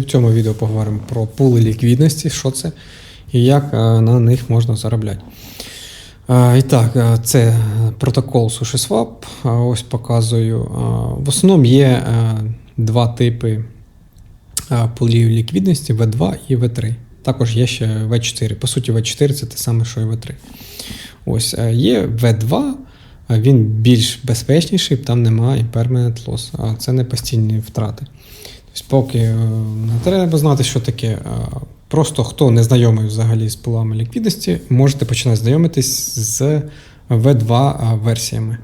В цьому відео поговоримо про пули ліквідності, що це і як е, на них можна заробляти. Е, І так, е, це протокол SushiSwap. Ось показую. В основному є два типи пулів ліквідності V2 і V3. Також є ще V4. По суті, V4 це те саме, що і V3. Ось є V2, е, він більш безпечніший, там немає permanent loss, це не постійні втрати. Поки е, не треба знати, що таке. Просто хто не знайомий взагалі з пулами ліквідності, можете починати знайомитись з V2 версіями.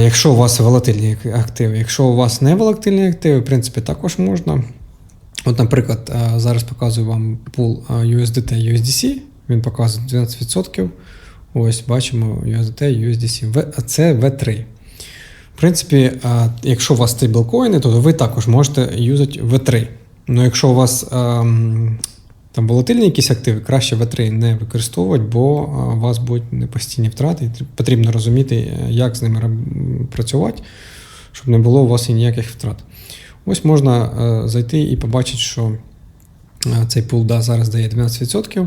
Якщо у вас волатильні активи, якщо у вас не волатильні активи, в принципі, також можна. От, наприклад, е, зараз показую вам пул е, USDT USDC, він показує 12%. Ось бачимо USDT USDC. Це V3. В принципі, якщо у вас стейблкоїни, то ви також можете юзати V3. Ну, якщо у вас ем, там волатильні якісь активи, краще V3 не використовувати, бо у вас будуть непостійні втрати, і потрібно розуміти, е, як з ними працювати, щоб не було у вас і ніяких втрат. Ось можна е, зайти і побачити, що е, цей пул да, зараз дає 12%.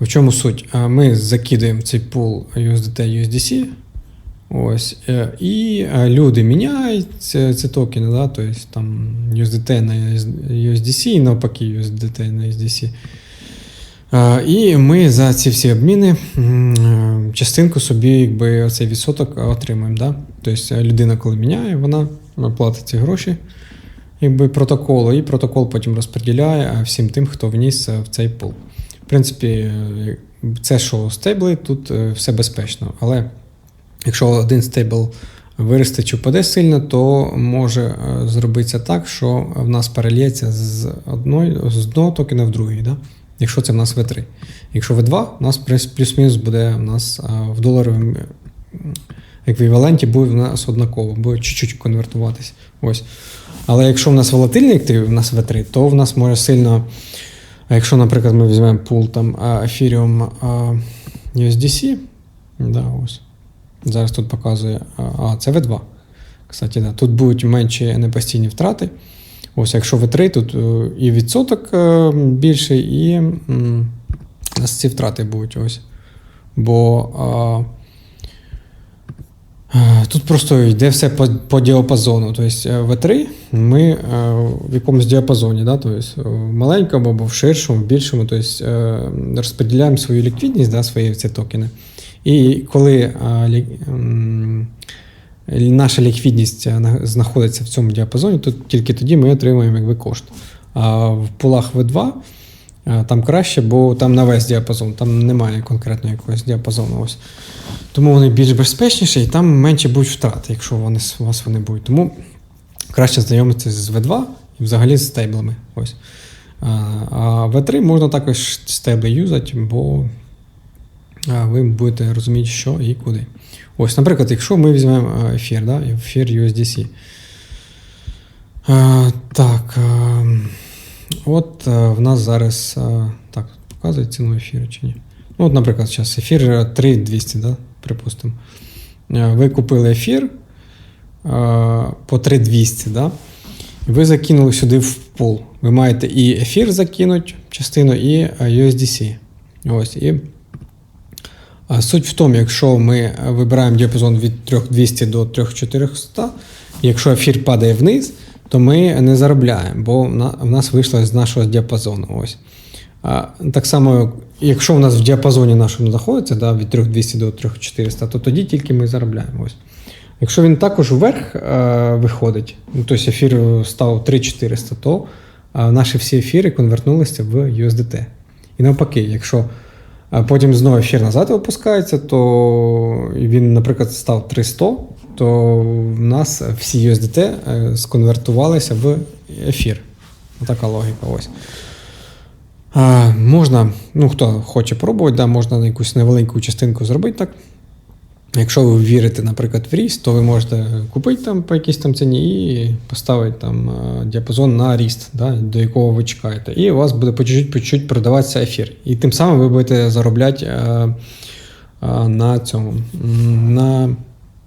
В чому суть? Е, Ми закидаємо цей пул USDT USDC. Ось, е, і е, люди міняють ці, токени, да, тобто там USDT на USDC і навпаки USDT на USDC. І ми за ці всі обміни е, частинку собі якби, цей відсоток отримуємо. Да? Тобто людина, коли міняє, вона платить ці гроші якби, протоколу, і протокол потім розподіляє всім тим, хто вніс в цей пул. В принципі, це що стейбли, тут все безпечно. Але якщо один стейбл виросте чи впаде сильно, то може е, зробитися так, що в нас перельється з одної, з одного токена в другий. Да? Якщо це в нас V3. Якщо V2, у нас плюс- плюс-мінус буде у нас в доларовому еквіваленті буде в нас однаково, буде чуть-чуть конвертуватись. Ось. Але якщо в нас волатильний актив, в нас V3, то в нас може сильно. А якщо, наприклад, ми візьмемо пул там Ethereum USDC, да, ось. Зараз тут показує. А, а, це V2. Кстати, да. Тут будуть менші непостійні втрати. Ось, якщо V3, тут е, і відсоток е, більший, і нас ці втрати будуть ось. Бо а, е, тут просто йде все по, по діапазону. Тобто е, V3 ми е, в якомусь діапазоні, да? тобто, в маленькому або в ширшому, в більшому, тобто, розподіляємо свою ліквідність, да, свої ці токени. І коли лі- наша ліквідність знаходиться в цьому діапазоні, то тільки тоді ми отримуємо якби, кошт. А в пулах V2 там краще, бо там на весь діапазон, там немає конкретно якогось діапазону. Ось. Тому вони більш безпечніші і там менше будуть втрати, якщо вони, у вас вони будуть. Тому краще знайомитися з V2 і взагалі з стейблами. Ось. А, а V3 можна також стейбли юзати, бо ви будете розуміти, що і куди. Ось, наприклад, якщо ми візьмемо ефір, да, ефір USDC. А, так. А, от а, в нас зараз. А, так, показує ціну ефіру чи ні? Ну, от, наприклад, зараз ефір 3200, да, припустимо. Ви купили ефір а, по 3200, да? ви закинули сюди в пул. Ви маєте і ефір закинути частину, і USDC. Ось, і Суть в тому, якщо ми вибираємо діапазон від 3200 до 3400, якщо ефір падає вниз, то ми не заробляємо, бо в нас вийшло з нашого діапазону. Ось. Так само, якщо в нас в діапазоні нашому знаходиться да, від 3200 до 3400, то тоді тільки ми заробляємо. Ось. Якщо він також вверх е, виходить, ну, тобто ефір став 3400, то е, наші всі ефіри конвертнулися в USDT. І навпаки, якщо а потім знову ефір назад випускається, то він, наприклад, став 300, то в нас всі USDT е, сконвертувалися в ефір. Така логіка. ось. А, можна, ну хто хоче пробувати, да, можна на якусь невелику частинку зробити так. Якщо ви вірите, наприклад, в ріст, то ви можете купити там по якійсь там ціні і поставити там е, діапазон на ріст, да, до якого ви чекаєте. І у вас буде по чуть-чуть, по чуть-чуть продаватися ефір. І тим самим ви будете заробляти е, е, на цьому. на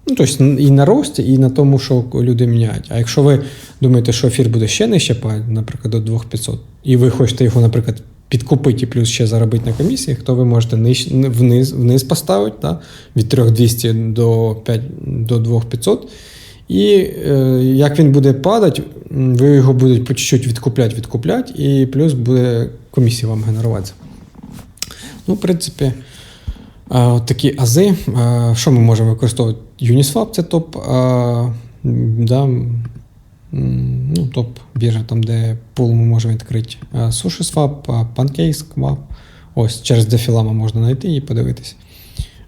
Ну, тобто і на рості, і на тому, що люди міняють. А якщо ви думаєте, що ефір буде ще нижче наприклад, до 2500, і ви хочете його, наприклад, підкупити плюс ще заробити на комісіях, то ви можете ниж, вниз, вниз поставити да, від 3200 до, 5, до 2500. І е, як він буде падати, ви його будете по чуть-чуть відкупляти, відкупляти, і плюс буде комісія вам генеруватися. Ну, в принципі, а, от такі ази. А, що ми можемо використовувати? Uniswap це топ. Да, ну, топ біржа, там, де пул ми можемо відкрити. SushiSwap, а, PancakeSwap. Ось через дефілама можна знайти і подивитись.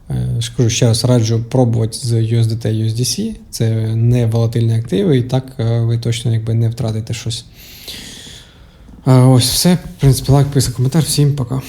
Е, кажу, ще раз раджу пробувати з USDT і USDC. Це не волатильні активи, і так е, ви точно якби не втратите щось. Е, Ось все. В принципі, лайк, писок, коментар. Всім пока.